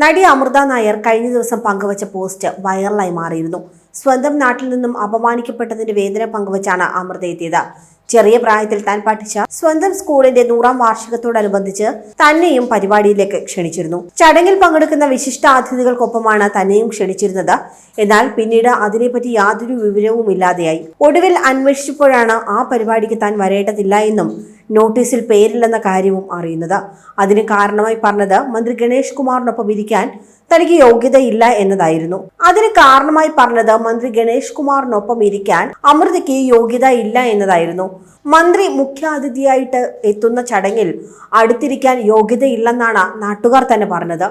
നടി അമൃത നായർ കഴിഞ്ഞ ദിവസം പങ്കുവച്ച പോസ്റ്റ് വൈറലായി മാറിയിരുന്നു. സ്വന്തം നാട്ടിൽ നിന്നും അപമാനിക്കപ്പെട്ടതിന്റെ വേദന പങ്കുവച്ചാണ് അമൃത എത്തിയത്. ചെറിയ പ്രായത്തിൽ താൻ പഠിച്ച സ്വന്തം സ്കൂളിന്റെ നൂറാം വാർഷികത്തോടനുബന്ധിച്ച് തന്നെയും പരിപാടിയിലേക്ക് ക്ഷണിച്ചിരുന്നു. ചടങ്ങിൽ പങ്കെടുക്കുന്ന വിശിഷ്ട അതിഥികൾക്കൊപ്പമാണ് തന്നെയും ക്ഷണിച്ചിരുന്നത്. എന്നാൽ പിന്നീട് അതിനെപ്പറ്റി യാതൊരു വിവരവും ഇല്ലാതെയായി. ഒടുവിൽ അന്വേഷിച്ചപ്പോഴാണ് ആ പരിപാടിക്ക് താൻ വരേണ്ടതില്ല എന്നും നോട്ടീസിൽ പേരില്ലെന്ന കാര്യവും അറിയുന്നത്. അതിന് കാരണമായി പറഞ്ഞത് മന്ത്രി ഗണേഷ് കുമാറിനൊപ്പം ഇരിക്കാൻ തനിക്ക് യോഗ്യതയില്ല എന്നതായിരുന്നു. അതിന് കാരണമായി പറഞ്ഞത് മന്ത്രി ഗണേഷ് കുമാറിനൊപ്പം ഇരിക്കാൻ അമൃതയ്ക്ക് യോഗ്യത ഇല്ല എന്നതായിരുന്നു. മന്ത്രി മുഖ്യാതിഥിയായിട്ട് എത്തുന്ന ചടങ്ങിൽ അടുത്തിരിക്കാൻ യോഗ്യതയില്ലെന്നാണ് നാട്ടുകാർ തന്നെ പറഞ്ഞത്.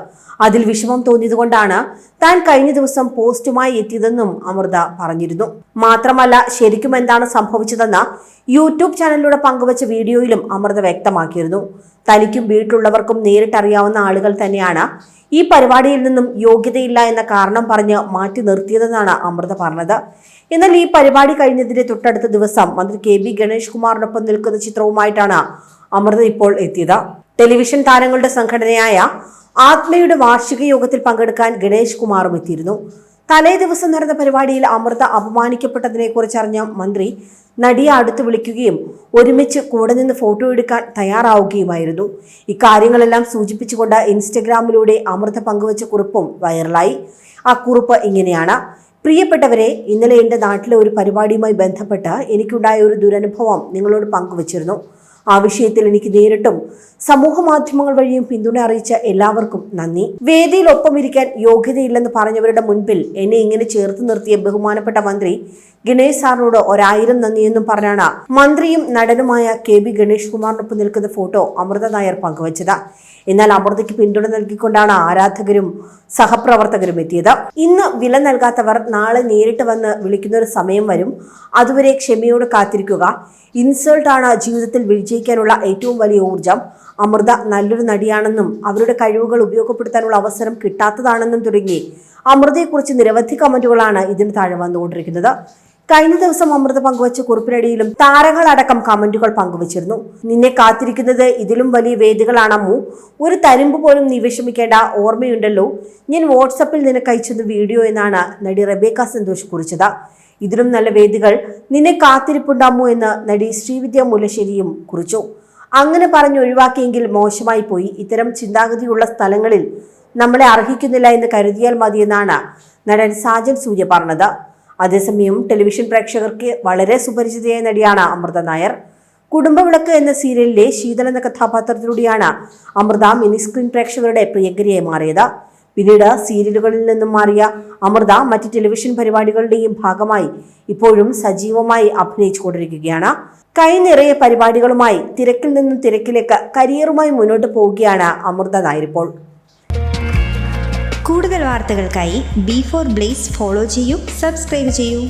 അതിൽ വിഷമം തോന്നിയതുകൊണ്ടാണ് താൻ കഴിഞ്ഞ ദിവസം പോസ്റ്റുമായി എത്തിയതെന്നും അമൃത പറഞ്ഞിരുന്നു. മാത്രമല്ല ശരിക്കും എന്താണ് സംഭവിച്ചതെന്ന് യൂട്യൂബ് ചാനലിലൂടെ പങ്കുവച്ച വീഡിയോയിലും അമൃത വ്യക്തമാക്കിയിരുന്നു. തനിക്കും വീട്ടിലുള്ളവർക്കും നേരിട്ടറിയാവുന്ന ആളുകൾ തന്നെയാണ് ഈ പരിപാടിയിൽ നിന്നും യോഗ്യതയില്ല എന്ന കാരണം പറഞ്ഞ് മാറ്റി നിർത്തിയതെന്നാണ് അമൃത പറഞ്ഞത്. എന്നാൽ ഈ പരിപാടി കഴിഞ്ഞതിന്റെ തൊട്ടടുത്ത ദിവസം മന്ത്രി കെ ബി ഗണേഷ് കുമാറിനൊപ്പം നിൽക്കുന്ന ചിത്രവുമായിട്ടാണ് അമൃത ഇപ്പോൾ എത്തിയത്. ടെലിവിഷൻ താരങ്ങളുടെ സംഘടനയായ ആത്മയുടെ വാർഷിക യോഗത്തിൽ പങ്കെടുക്കാൻ ഗണേഷ് കുമാറും എത്തിയിരുന്നു. തലേ ദിവസം നടന്ന പരിപാടിയിൽ അമൃത അപമാനിക്കപ്പെട്ടതിനെ കുറിച്ചറിഞ്ഞ മന്ത്രി നടിയെ അടുത്ത് വിളിക്കുകയും ഒരുമിച്ച് കൂടെ നിന്ന് ഫോട്ടോ എടുക്കാൻ തയ്യാറാവുകയുമായിരുന്നു. ഇക്കാര്യങ്ങളെല്ലാം സൂചിപ്പിച്ചുകൊണ്ട് ഇൻസ്റ്റഗ്രാമിലൂടെ അമൃത പങ്കുവച്ച കുറിപ്പും വൈറലായി. ആ കുറിപ്പ് ഇങ്ങനെയാണ്. പ്രിയപ്പെട്ടവരെ ഇന്നലെ എന്റെ നാട്ടിലെ ഒരു പരിപാടിയുമായി ബന്ധപ്പെട്ട് എനിക്കുണ്ടായ ഒരു ദുരനുഭവം നിങ്ങളോട് പങ്കുവച്ചിരുന്നു. ആ വിഷയത്തിൽ എനിക്ക് നേരിട്ടും സമൂഹ മാധ്യമങ്ങൾ വഴിയും പിന്തുണ അറിയിച്ച എല്ലാവർക്കും നന്ദി. വേദിയിൽ ഒപ്പം ഇരിക്കാൻ യോഗ്യതയില്ലെന്ന് പറഞ്ഞവരുടെ മുൻപിൽ എന്നെ ഇങ്ങനെ ചേർത്ത് നിർത്തിയ ബഹുമാനപ്പെട്ട മന്ത്രി ഗണേഷ് സാറിനോട് ഒരായിരം നന്ദിയെന്നും പറഞ്ഞാണ് മന്ത്രിയും നടനുമായ കെ ബി ഗണേഷ് കുമാറിനൊപ്പം നിൽക്കുന്ന ഫോട്ടോ അമൃത നായർ പങ്കുവച്ചത്. എന്നാൽ അമൃതയ്ക്ക് പിന്തുണ നൽകിക്കൊണ്ടാണ് ആരാധകരും സഹപ്രവർത്തകരും എത്തിയത്. ഇന്ന് വില നൽകാത്തവർ നാളെ നേരിട്ട് വന്ന് വിളിക്കുന്ന ഒരു സമയം വരും. അതുവരെ ക്ഷമയോട് കാത്തിരിക്കുക. ഇൻസൾട്ടാണ് ജീവിതത്തിൽ വിജയിക്കാനുള്ള ഏറ്റവും വലിയ ഊർജം അമൃത നല്ലൊരു നടിയാണെന്നും അവരുടെ കഴിവുകൾ ഉപയോഗപ്പെടുത്താനുള്ള അവസരം കിട്ടാത്തതാണെന്നും തുടങ്ങി. അമൃതയെക്കുറിച്ച് നിരവധി കമന്റുകളാണ് ഇതിന് താഴെ വന്നുകൊണ്ടിരിക്കുന്നത്. കഴിഞ്ഞ ദിവസം അമൃത പങ്കുവച്ച കുറിപ്പിനടിയിലും താരങ്ങളടക്കം കമന്റുകൾ പങ്കുവച്ചിരുന്നു. നിന്നെ കാത്തിരിക്കുന്നത് ഇതിലും വലിയ വേദികളാണമ്മു. ഒരു തരിമ്പ് പോലും നീ വിഷമിക്കേണ്ട. ഓർമ്മയുണ്ടല്ലോ. ഞാൻ വാട്സപ്പിൽ നിനക്ക് അയച്ചത് വീഡിയോ എന്നാണ് നടി റബേക്ക സന്തോഷ് കുറിച്ചത്. ഇതിലും നല്ല വേദികൾ. നിന്നെ കാത്തിരിപ്പുണ്ടാമോ എന്ന് നടി ശ്രീവിദ്യ മുല്ലശ്ശേരിയും കുറിച്ചു. അങ്ങനെ പറഞ്ഞ് ഒഴിവാക്കിയെങ്കിൽ മോശമായി പോയി. ഇത്തരം ചിന്താഗതിയുള്ള സ്ഥലങ്ങളിൽ നമ്മളെ അർഹിക്കുന്നില്ല എന്ന് കരുതിയാൽ മതിയെന്നാണ് നടൻ സാജൻ സൂര്യ പറഞ്ഞത്. അതേസമയം ടെലിവിഷൻ പ്രേക്ഷകർക്ക് വളരെ സുപരിചിതയായ നടിയാണ് അമൃത നായർ. കുടുംബവിളക്ക് എന്ന സീരിയലിലെ ശീതൾ എന്ന കഥാപാത്രത്തിലൂടെയാണ് അമൃത മിനി സ്ക്രീൻ പ്രേക്ഷകരുടെ പ്രിയങ്കരിയായി മാറിയത്. പിന്നീട് സീരിയലുകളിൽ നിന്നും മാറിയ അമൃത മറ്റ് ടെലിവിഷൻ പരിപാടികളുടെയും ഭാഗമായി ഇപ്പോഴും സജീവമായി അഭിനയിച്ചുകൊണ്ടിരിക്കുകയാണ്. കൈ നിറയെ പരിപാടികളുമായി തിരക്കിൽ നിന്നും തിരക്കിലേക്ക് കരിയറുമായി മുന്നോട്ട് പോവുകയാണ് അമൃത നായർ ഇപ്പോൾ. കൂടുതൽ വാർത്തകൾക്കായി ബി ഫോർ ബ്ലേസ് ഫോളോ ചെയ്യൂ സബ്സ്ക്രൈബ് ചെയ്യൂ.